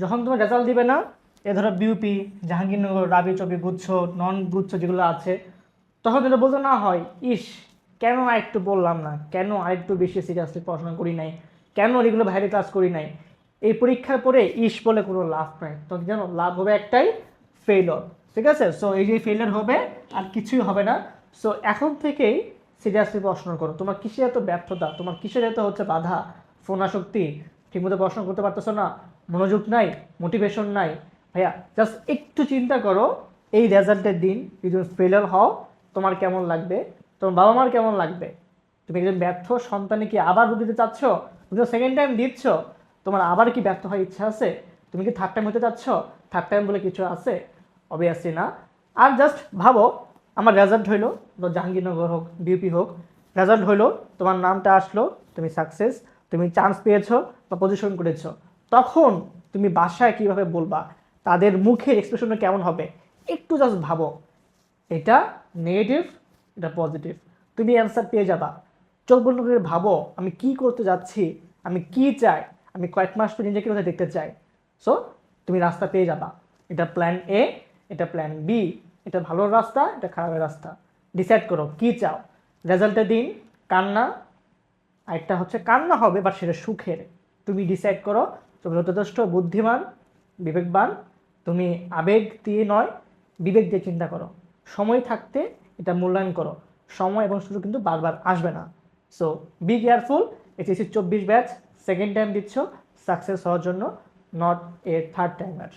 যখন তোমার রেজাল্ট দিবে না, এ ধরো বিউপি জাহাঙ্গীরনগর, রাবি চবি গুচ্ছ, নন গুচ্ছ যেগুলো আছে, তখন যেটা বলতে, না হয়। ইস, কেন আরেকটু বললাম না? কেন আরেকটু বেশি সিরিয়াসলি পড়াশোনা করি নাই? কেন এগুলো বাইরে ক্লাস করি নাই? এই পরীক্ষার পরে ইস বলে কোনো লাভ নাই। তখন জানো, লাভ হবে একটাই ফেইলর ঠিক আছে? সো এই যে ফেইলার হবে, আর কিছুই হবে না। সো এখন থেকেই সিরিয়াসলি পড়াশোনা করো। তোমার কিসের এত ব্যর্থতা? তোমার কিসের এত হচ্ছে বাধা? ফোন আসক্তি ঠিকমতো পড়াশোনা করতে পারতেছো না, মনোযোগ নাই মোটিভেশন নাই। ভাইয়া জাস্ট একটু চিন্তা করো, এই রেজাল্টের দিন যদি তুমি ফেলার হও, তোমার কেমন লাগবে, তোমার বাবা মার কেমন লাগবে? তুমি একজন ব্যর্থ সন্তানে কি আবার দিতে চাচ্ছ? তুমি তো সেকেন্ড টাইম দিচ্ছ, তোমার আবার কি ব্যর্থ হওয়ার ইচ্ছা আছে? তুমি কি থার্ড টাইম হতে চাচ্ছ? থার্ড টাইম বলে কিছু আছে? অবভিয়াসলি না। আর জাস্ট ভাবো, আমার রেজাল্ট হইল জাহাঙ্গীরনগর হোক বিউপি হোক রেজাল্ট হইল, তোমার নামটা আসলো, তুমি সাকসেস তুমি চান্স পেয়েছ বা পজিশন করেছ, তখন তুমি বাসায় কীভাবে বলবা? তাদের মুখের এক্সপ্রেশনটা কেমন হবে? একটু জাস্ট ভাবো। এটা নেগেটিভ এটা পজিটিভ তুমি অ্যান্সার পেয়ে যাবা। চোখ বন্ধ করে ভাবো, আমি কি করতে যাচ্ছি? আমি কি চাই? আমি কয়েক মাস পর নিজেকে কোথায় দেখতে চাই? সো তুমি রাস্তা পেয়ে যাবা। এটা প্ল্যান এ এটা প্ল্যান বি এটা ভালো রাস্তা, এটা খারাপের রাস্তা। ডিসাইড করো, কি চাও? রেজাল্টের দিন, কান্না আরেকটা হচ্ছে কান্না হবে বাট সেটা সুখের। তুমি ডিসাইড করো, তুমি যথেষ্ট বুদ্ধিমান, বিবেকবান, তুমি আবেগ দিয়ে নয়, বিবেক দিয়ে চিন্তা করো। সময় থাকতে এটা মূল্যায়ন করো। সময় এবং সুযোগ কিন্তু বারবার আসবে না। সো বি কেয়ারফুল এইচএসসি চব্বিশ ব্যাচ সেকেন্ড টাইম দিচ্ছ সাকসেস হওয়ার জন্য নট এ থার্ড টাইমার